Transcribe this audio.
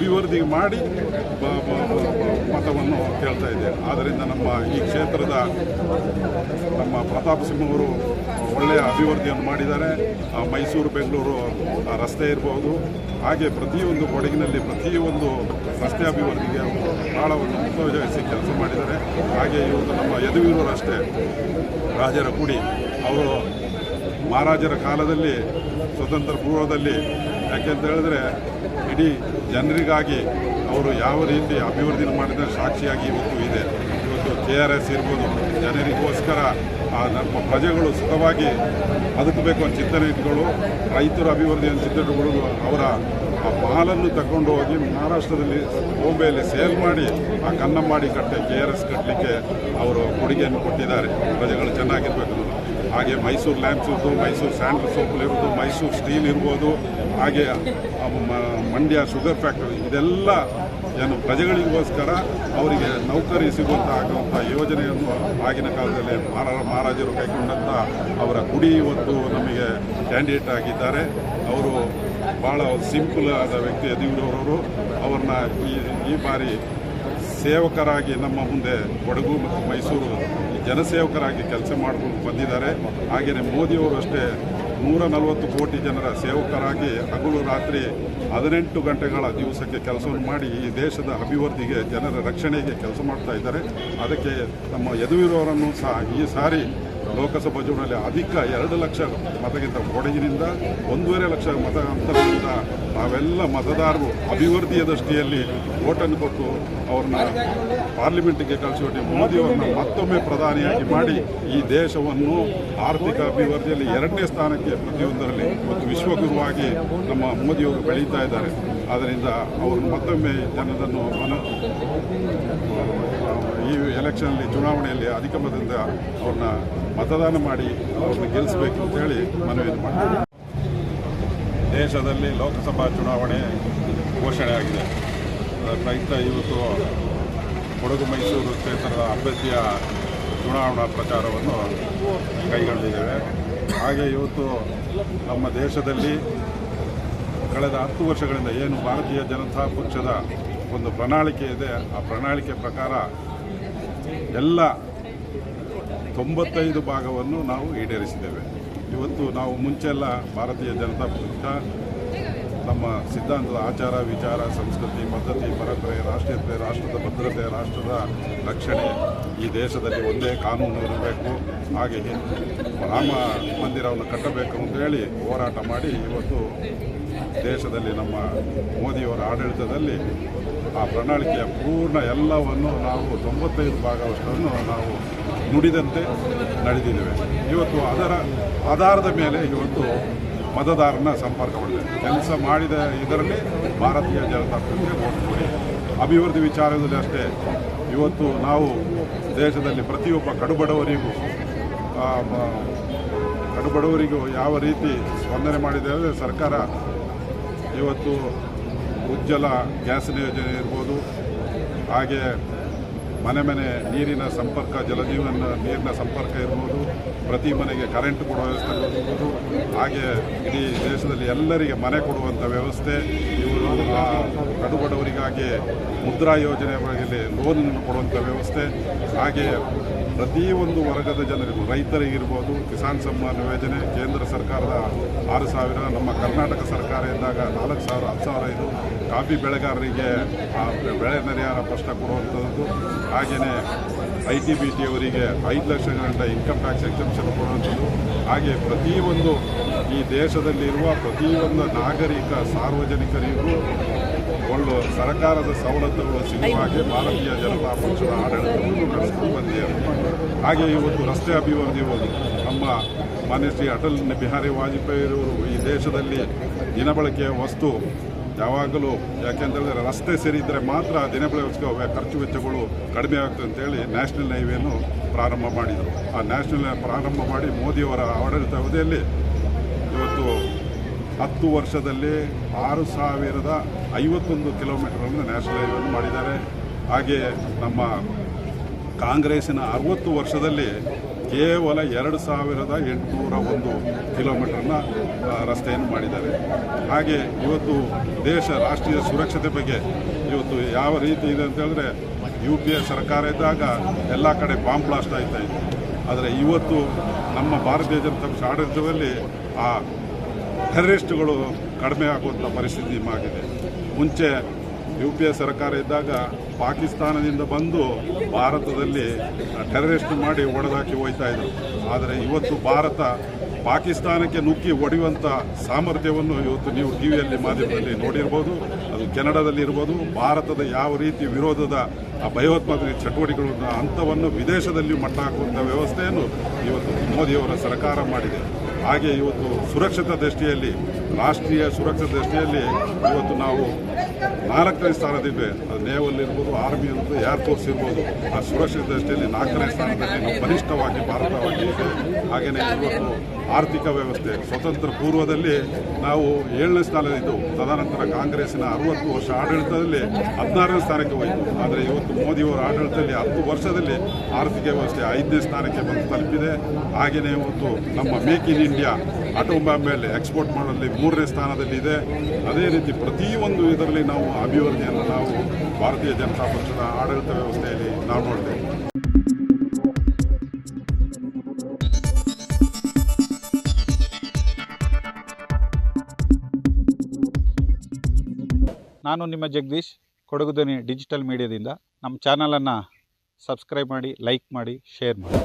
ಮಾಡಿ ಬ- ಬ- ಮತವನ್ನು ಕೇಳ್ತಾ ಇದೆ. ಆದ್ದರಿಂದ ನಮ್ಮ ಈ ಕ್ಷೇತ್ರದ ನಮ್ಮ ಪ್ರತಾಪ್ ಸಿಂಹ ಅವರು ಒಳ್ಳೆಯ ಅಭಿವೃದ್ಧಿಯನ್ನು ಮಾಡಿದ್ದಾರೆ. ಮೈಸೂರು, ಬೆಂಗಳೂರು ರಸ್ತೆ ಇರ್ಬೋದು. ಹಾಗೆ ಪ್ರತಿಯೊಂದು ಕೊಡಗಿನಲ್ಲಿ ಪ್ರತಿಯೊಂದು ರಸ್ತೆ ಅಭಿವೃದ್ಧಿಗೆ ಭಾಳ ಒಂದು ಮುತುವರ್ಜಿಸಿ ಕೆಲಸ ಮಾಡಿದ್ದಾರೆ. ಹಾಗೆ ಇವತ್ತು ನಮ್ಮ ಯದುವೀರರು ಅಷ್ಟೇ ರಾಜರ ಕುಡಿ ಅವರು ಮಹಾರಾಜರ ಕಾಲದಲ್ಲಿ, ಸ್ವತಂತ್ರ ಪೂರ್ವದಲ್ಲಿ ಯಾಕೆಂತ ಹೇಳಿದ್ರೆ ಇಡೀ ಜನರಿಗಾಗಿ ಅವರು ಯಾವ ರೀತಿ ಅಭಿವೃದ್ಧಿ ಮಾಡಿದ ಸಾಕ್ಷಿಯಾಗಿ ಇವತ್ತು ಇದೆ ಇವತ್ತು ಕೆ ಆರ್ ಎಸ್ ಇರ್ಬೋದು, ಜನರಿಗೋಸ್ಕರ ನಮ್ಮ ಪ್ರಜೆಗಳು ಸುಖವಾಗಿ ಬದುಕಬೇಕು ಅಂತ ಚಿಂತನೆ ರೈತರು ರೈತರ ಅಭಿವೃದ್ಧಿಯನ್ನು ಚಿಂತನೆಗಳು ಅವರ ಆ ಮಾಲನ್ನು ತಗೊಂಡು ಹೋಗಿ ಮಹಾರಾಷ್ಟ್ರದಲ್ಲಿ ಬಾಂಬೆಯಲ್ಲಿ ಸೇಲ್ ಮಾಡಿ, ಆ ಕನ್ನಂಬಾಡಿ ಕಟ್ಟೆ ಕೆ ಆರ್ ಎಸ್ ಕಟ್ಟಲಿಕ್ಕೆ ಅವರು ಕೊಡುಗೆಯನ್ನು ಕೊಟ್ಟಿದ್ದಾರೆ ಪ್ರಜೆಗಳು ಚೆನ್ನಾಗಿರ್ಬೇಕು. ಹಾಗೆ ಮೈಸೂರು ಲ್ಯಾಂಪ್ಸ್ ಇರ್ಬೋದು ಮೈಸೂರು ಸ್ಯಾಂಡಲ್ ಸೋಪಲ್ ಇರ್ಬೋದು ಮೈಸೂರು ಸ್ಟೀಲ್ ಇರ್ಬೋದು, ಹಾಗೆ ಮಂಡ್ಯ ಶುಗರ್ ಫ್ಯಾಕ್ಟರಿ, ಇದೆಲ್ಲ ಏನು ಪ್ರಜೆಗಳಿಗೋಸ್ಕರ ಅವರಿಗೆ ನೌಕರಿ ಸಿಗುವಂಥ ಆಗುವಂಥ ಯೋಜನೆಯನ್ನು ಆಗಿನ ಕಾಲದಲ್ಲಿ ಮಹಾರಾ ಮಹಾರಾಜರು ಕೈಗೊಂಡಂಥ ಅವರ ಗುಡಿ ಇವತ್ತು ನಮಗೆ ಕ್ಯಾಂಡಿಡೇಟ್ ಆಗಿದ್ದಾರೆ. ಅವರು ಭಾಳ ಸಿಂಪಲ್ ಆದ ವ್ಯಕ್ತಿ ಯದಿಯೂರವರು ಅವ್ರನ್ನ ಈ ಈ ಬಾರಿ ಸೇವಕರಾಗಿ ನಮ್ಮ ಮುಂದೆ ಕೊಡಗು ಮತ್ತು ಮೈಸೂರು ಜನಸೇವಕರಾಗಿ ಕೆಲಸ ಮಾಡಿಕೊಂಡು ಬಂದಿದ್ದಾರೆ. ಹಾಗೆಯೇ ಮೋದಿಯವರು ಅಷ್ಟೇ ನೂರ ನಲವತ್ತು ಕೋಟಿ ಜನರ ಸೇವಕರಾಗಿ ಹಗಲು ರಾತ್ರಿ ಹದಿನೆಂಟು ಗಂಟೆಗಳ ದಿವಸಕ್ಕೆ ಕೆಲಸವನ್ನು ಮಾಡಿ ಈ ದೇಶದ ಅಭಿವೃದ್ಧಿಗೆ ಜನರ ರಕ್ಷಣೆಗೆ ಕೆಲಸ ಮಾಡ್ತಾ ಇದ್ದಾರೆ. ಅದಕ್ಕೆ ನಮ್ಮ ಯದುವೀರವರನ್ನು ಸಹ ಈ ಸಾರಿ ಲೋಕಸಭಾ ಚುನಾವಣೆಯಲ್ಲಿ ಅಧಿಕ ಎರಡು ಲಕ್ಷ ಮತಗಿಂತ ಕೊಡಗಿನಿಂದ ಒಂದೂವರೆ ಲಕ್ಷ ಮತ ಅಂತರದಿಂದ ನಾವೆಲ್ಲ ಮತದಾರರು ಅಭಿವೃದ್ಧಿಯ ದೃಷ್ಟಿಯಲ್ಲಿ ಓಟನ್ನು ಕೊಟ್ಟು ಅವ್ರನ್ನ ಪಾರ್ಲಿಮೆಂಟ್ಗೆ ಕಳಿಸಿಕೊಟ್ಟು ಮೋದಿಯವರನ್ನ ಮತ್ತೊಮ್ಮೆ ಪ್ರಧಾನಿಯಾಗಿ ಮಾಡಿ ಈ ದೇಶವನ್ನು ಆರ್ಥಿಕ ಅಭಿವೃದ್ಧಿಯಲ್ಲಿ ಎರಡನೇ ಸ್ಥಾನಕ್ಕೆ ಪ್ರತಿಯೊಂದರಲ್ಲಿ ಮತ್ತು ವಿಶ್ವಗುರುವಾಗಿ ನಮ್ಮ ಮೋದಿಯವರು ಬೆಳೀತಾ ಇದ್ದಾರೆ. ಆದ್ದರಿಂದ ಅವರು ಮತ್ತೊಮ್ಮೆ ಜನರನ್ನು ಈ ಎಲೆಕ್ಷನಲ್ಲಿ ಚುನಾವಣೆಯಲ್ಲಿ ಅಧಿಕ ಮತದಿಂದ ಅವ್ರನ್ನ ಮತದಾನ ಮಾಡಿ ಅವ್ರನ್ನ ಗೆಲ್ಲಿಸಬೇಕು ಅಂತೇಳಿ ಮನವಿಯನ್ನು ಮಾಡ್ತಾರೆ. ದೇಶದಲ್ಲಿ ಲೋಕಸಭಾ ಚುನಾವಣೆ ಘೋಷಣೆ ಆಗಿದೆ. ರೈತ ಇವತ್ತು ಕೊಡಗು ಮೈಸೂರು ಕ್ಷೇತ್ರದ ಅಭ್ಯರ್ಥಿಯ ಚುನಾವಣಾ ಪ್ರಚಾರವನ್ನು ಕೈಗೊಂಡಿದ್ದೇವೆ. ಹಾಗೆ ಇವತ್ತು ನಮ್ಮ ದೇಶದಲ್ಲಿ ಕಳೆದ ಹತ್ತು ವರ್ಷಗಳಿಂದ ಏನು ಭಾರತೀಯ ಜನತಾ ಪಕ್ಷದ ಒಂದು ಪ್ರಣಾಳಿಕೆ ಇದೆ, ಆ ಪ್ರಣಾಳಿಕೆ ಪ್ರಕಾರ ಎಲ್ಲ ತೊಂಬತ್ತೈದು ಭಾಗವನ್ನು ನಾವು ಈಡೇರಿಸಿದ್ದೇವೆ. ಇವತ್ತು ನಾವು ಮುಂಚೆಲ್ಲ ಭಾರತೀಯ ಜನತಾ ಪಕ್ಷ ನಮ್ಮ ಸಿದ್ಧಾಂತದ ಆಚಾರ, ವಿಚಾರ, ಸಂಸ್ಕೃತಿ ಪದ್ಧತಿ ಪರಂಪರೆ, ರಾಷ್ಟ್ರೀಯತೆ, ರಾಷ್ಟ್ರದ ಭದ್ರತೆ, ರಾಷ್ಟ್ರದ ರಕ್ಷಣೆ ಈ ದೇಶದಲ್ಲಿ ಒಂದೇ ಕಾನೂನು ಇರಬೇಕು. ಹಾಗೆ ರಾಮ ಮಂದಿರವನ್ನು ಕಟ್ಟಬೇಕು ಅಂತೇಳಿ ಹೋರಾಟ ಮಾಡಿ ಇವತ್ತು ದೇಶದಲ್ಲಿ ನಮ್ಮ ಮೋದಿಯವರ ಆಡಳಿತದಲ್ಲಿ ಆ ಪ್ರಣಾಳಿಕೆಯ ಪೂರ್ಣ ಎಲ್ಲವನ್ನು ನಾವು ತೊಂಬತ್ತೈದು ಭಾಗವಷ್ಟನ್ನು ನಾವು ನುಡಿದಂತೆ ನಡೆದಿದ್ದೇವೆ. ಇವತ್ತು ಅದರ ಆಧಾರದ ಮೇಲೆ ಇವತ್ತು ಮತದಾರನ ಸಂಪರ್ಕ ಮಾಡಿದೆ ಕೆಲಸ ಮಾಡಿದ ಇದರಲ್ಲಿ ಭಾರತೀಯ ಜನತಾ ಪಕ್ಷಕ್ಕೆ ಓಟ್ ಕೊಡಿ. ಅಭಿವೃದ್ಧಿ ವಿಚಾರದಲ್ಲಿ ಅಷ್ಟೇ ಇವತ್ತು ನಾವು ದೇಶದಲ್ಲಿ ಪ್ರತಿಯೊಬ್ಬ ಕಡುಬಡವರಿಗೂ ಕಡುಬಡವರಿಗೂ ಯಾವ ರೀತಿ ಸ್ಪಂದನೆ ಮಾಡಿದೆ ಅಂದರೆ ಸರ್ಕಾರ ಇವತ್ತು ಉಜ್ವಲ ಗ್ಯಾಸ್ ಯೋಜನೆ ಇರ್ಬೋದು, ಹಾಗೆ ಮನೆ ಮನೆ ನೀರಿನ ಸಂಪರ್ಕ, ಜಲಜೀವನ ನೀರಿನ ಸಂಪರ್ಕ ಇರ್ಬೋದು, ಪ್ರತಿ ಮನೆಗೆ ಕರೆಂಟ್ ಕೊಡುವ ವ್ಯವಸ್ಥೆ ಇರ್ಬೋದು, ಹಾಗೆ ಇಡೀ ದೇಶದಲ್ಲಿ ಎಲ್ಲರಿಗೆ ಮನೆ ಕೊಡುವಂಥ ವ್ಯವಸ್ಥೆ, ಇವರು ಕಡುಬಡವರಿಗಾಗಿ ಮುದ್ರಾ ಯೋಜನೆ ಬಗ್ಗೆ ಲೋನ್ ಕೊಡುವಂಥ ವ್ಯವಸ್ಥೆ, ಹಾಗೆ ಪ್ರತಿಯೊಂದು ವರ್ಗದ ಜನರಿಗೂ ರೈತರಿಗಿರ್ಬೋದು, ಕಿಸಾನ್ ಸಮ್ಮಾನ್ ಯೋಜನೆ, ಕೇಂದ್ರ ಸರ್ಕಾರದ ಆರು ಸಾವಿರ, ನಮ್ಮ ಕರ್ನಾಟಕ ಸರ್ಕಾರ ಇದ್ದಾಗ ನಾಲ್ಕು ಸಾವಿರ, ಹತ್ತು ಸಾವಿರ ಇದು ಕಾಫಿ ಬೆಳೆಗಾರರಿಗೆ ಬೆಳೆ ಪರಿಹಾರ ಪ್ರಶ್ನ ಕೊಡುವಂಥದ್ದು ಹಾಗೆಯೇ ಐ ಟಿ ಬಿ ಟಿ ಅವರಿಗೆ ಐದು ಲಕ್ಷ ಇನ್ಕಮ್ ಟ್ಯಾಕ್ಸ್ ಎಕ್ಸೆಪ್ಷನ್ ಕೊಡುವಂಥದ್ದು. ಹಾಗೆ ಪ್ರತಿಯೊಂದು ಈ ದೇಶದಲ್ಲಿರುವ ಪ್ರತಿಯೊಂದು ನಾಗರಿಕ ಸಾರ್ವಜನಿಕರಿಗೂ ಒಂದು ಸರ್ಕಾರದ ಸವಲತ್ತುಗಳು ಸಿಗುವ ಹಾಗೆ ಭಾರತೀಯ ಜನತಾ ಪಕ್ಷದ ಆಡಳಿತವನ್ನು ನಡೆಸಿಕೊಂಡು ಬಂದಿದೆ ಹಾಗೆ ಇವತ್ತು ರಸ್ತೆ ಅಭಿವೃದ್ಧಿ ಹೋಗಿ ನಮ್ಮ ಮಾನ್ಯ ಶ್ರೀ ಅಟಲ್ ಬಿಹಾರಿ ವಾಜಪೇಯಿ ಅವರು ಈ ದೇಶದಲ್ಲಿ ದಿನಬಳಕೆಯ ವಸ್ತು ಯಾವಾಗಲೂ ಯಾಕೆಂತೇಳಿದ್ರೆ ರಸ್ತೆ ಸರಿ ಮಾತ್ರ ದಿನಬಳಕೆ ಖರ್ಚು ವೆಚ್ಚಗಳು ಕಡಿಮೆ ಆಗ್ತದೆ ಅಂತೇಳಿ ನ್ಯಾಷನಲ್ ಹೈವೇನು ಪ್ರಾರಂಭ ಮಾಡಿದರು. ಆ ನ್ಯಾಷನಲ್ ಪ್ರಾರಂಭ ಮಾಡಿ ಮೋದಿಯವರ ಆಡಳಿತ ಅವಧಿಯಲ್ಲಿ ಹತ್ತು ವರ್ಷದಲ್ಲಿ ಆರು ಸಾವಿರದ ಐವತ್ತೊಂದು ಕಿಲೋಮೀಟರನ್ನು ನ್ಯಾಷನಲ್ ಮಾಡಿದ್ದಾರೆ. ಹಾಗೆ ನಮ್ಮ ಕಾಂಗ್ರೆಸ್ಸಿನ ಅರವತ್ತು ವರ್ಷದಲ್ಲಿ ಕೇವಲ ಎರಡು ಸಾವಿರದ ಎಂಟುನೂರ ಒಂದು ಕಿಲೋಮೀಟರ್ನ ರಸ್ತೆಯನ್ನು ಮಾಡಿದ್ದಾರೆ. ಹಾಗೆ ಇವತ್ತು ದೇಶ ರಾಷ್ಟ್ರೀಯ ಸುರಕ್ಷತೆ ಬಗ್ಗೆ ಇವತ್ತು ಯಾವ ರೀತಿ ಇದೆ ಅಂತ ಹೇಳಿದ್ರೆ, ಯು ಪಿ ಎ ಸರ್ಕಾರ ಇದ್ದಾಗ ಎಲ್ಲ ಕಡೆ ಬಾಂಬ್ ಬ್ಲಾಸ್ಟ್ ಆಯ್ತಾ ಇತ್ತು. ಆದರೆ ಇವತ್ತು ನಮ್ಮ ಭಾರತೀಯ ಜನತಾ ಪಕ್ಷ ಆಡಳಿತದಲ್ಲಿ ಆ ಟೆರರಿಸ್ಟ್ಗಳು ಕಡಿಮೆ ಆಗುವಂಥ ಪರಿಸ್ಥಿತಿ ಆಗಿದೆ ಮುಂಚೆ ಯು ಪಿ ಎ ಸರ್ಕಾರ ಇದ್ದಾಗ ಪಾಕಿಸ್ತಾನದಿಂದ ಬಂದು ಭಾರತದಲ್ಲಿ ಟೆರರಿಸ್ಟ್ ಮಾಡಿ ಒಡೆದಾಕಿ ಹೋಯ್ತಾ ಇದ್ರು. ಆದರೆ ಇವತ್ತು ಭಾರತ ಪಾಕಿಸ್ತಾನಕ್ಕೆ ನುಗ್ಗಿ ಒಡೆಯುವಂಥ ಸಾಮರ್ಥ್ಯವನ್ನು ಇವತ್ತು ನೀವು ಟಿ ವಿಯಲ್ಲಿ ಮಾಧ್ಯಮದಲ್ಲಿ ನೋಡಿರ್ಬೋದು, ಅದು ಕೆನಡಾದಲ್ಲಿ ಇರ್ಬೋದು, ಭಾರತದ ಯಾವ ರೀತಿ ವಿರೋಧದ ಆ ಭಯೋತ್ಪಾದನೆ ಚಟುವಟಿಕೆಗಳ ಹಂತವನ್ನು ವಿದೇಶದಲ್ಲಿ ಮಟ್ಟ ಹಾಕುವಂಥ ವ್ಯವಸ್ಥೆಯನ್ನು ಇವತ್ತು ಮೋದಿಯವರ ಸರ್ಕಾರ ಮಾಡಿದೆ. ಹಾಗೆ ಇವತ್ತು ಸುರಕ್ಷತಾ ದೃಷ್ಟಿಯಲ್ಲಿ, ರಾಷ್ಟ್ರೀಯ ಸುರಕ್ಷತಾ ದೃಷ್ಟಿಯಲ್ಲಿ ಇವತ್ತು ನಾವು ನಾಲ್ಕನೇ ಸ್ಥಾನದಿವೆ ಅದು ನೇವಲ್ ಇರ್ಬೋದು, ಆರ್ಮಿ ಇರ್ಬೋದು ಏರ್ಫೋರ್ಸ್ ಇರ್ಬೋದು. ಆ ಸುರಕ್ಷತೆ ದೃಷ್ಟಿಯಲ್ಲಿ ನಾಲ್ಕನೇ ಸ್ಥಾನದಲ್ಲಿ ನಾವು ಬಲಿಷ್ಠವಾಗಿ ಭಾರತವಾಗಿ ಇದೆ. ಹಾಗೆಯೇ ಇವತ್ತು ಆರ್ಥಿಕ ವ್ಯವಸ್ಥೆ, ಸ್ವತಂತ್ರ ಪೂರ್ವದಲ್ಲಿ ನಾವು ಏಳನೇ ಸ್ಥಾನದಿದ್ದು ತದನಂತರ ಕಾಂಗ್ರೆಸ್ಸಿನ ಅರವತ್ತು ವರ್ಷ ಆಡಳಿತದಲ್ಲಿ ಹದಿನಾರನೇ ಸ್ಥಾನಕ್ಕೆ ಹೋಯಿತು. ಆದರೆ ಇವತ್ತು ಮೋದಿಯವರ ಆಡಳಿತದಲ್ಲಿ ಹತ್ತು ವರ್ಷದಲ್ಲಿ ಆರ್ಥಿಕ ವ್ಯವಸ್ಥೆ ಐದನೇ ಸ್ಥಾನಕ್ಕೆ ಬಂದು ತಲುಪಿದೆ. ಹಾಗೆಯೇ ಇವತ್ತು ನಮ್ಮ make in India automobile export ಮಾಡೋಲ್ಲಿ ಮೂರನೇ ಸ್ಥಾನದಲ್ಲಿದೆ. ಅದೇ ರೀತಿ ಪ್ರತಿಯೊಂದು ಇದರಲ್ಲಿ ನಾವು ಅಭಿವೃದ್ಧಿಯನ್ನು ನಾವು ಭಾರತೀಯ ಜನತಾ ಪಕ್ಷದ ಆಡಳಿತ ವ್ಯವಸ್ಥೆಯಲ್ಲಿ ನಾವು ನೋಡ್ತೇವೆ ನಾನು ನಿಮ್ಮ ಜಗದೀಶ್ ಕೊಡಗುದನಿ ಡಿಜಿಟಲ್ ಮೀಡಿಯಾದಿಂದ. ನಮ್ಮ ಚಾನಲನ್ನು ಸಬ್ಸ್ಕ್ರೈಬ್ ಮಾಡಿ, ಲೈಕ್ ಮಾಡಿ, ಶೇರ್ ಮಾಡಿ.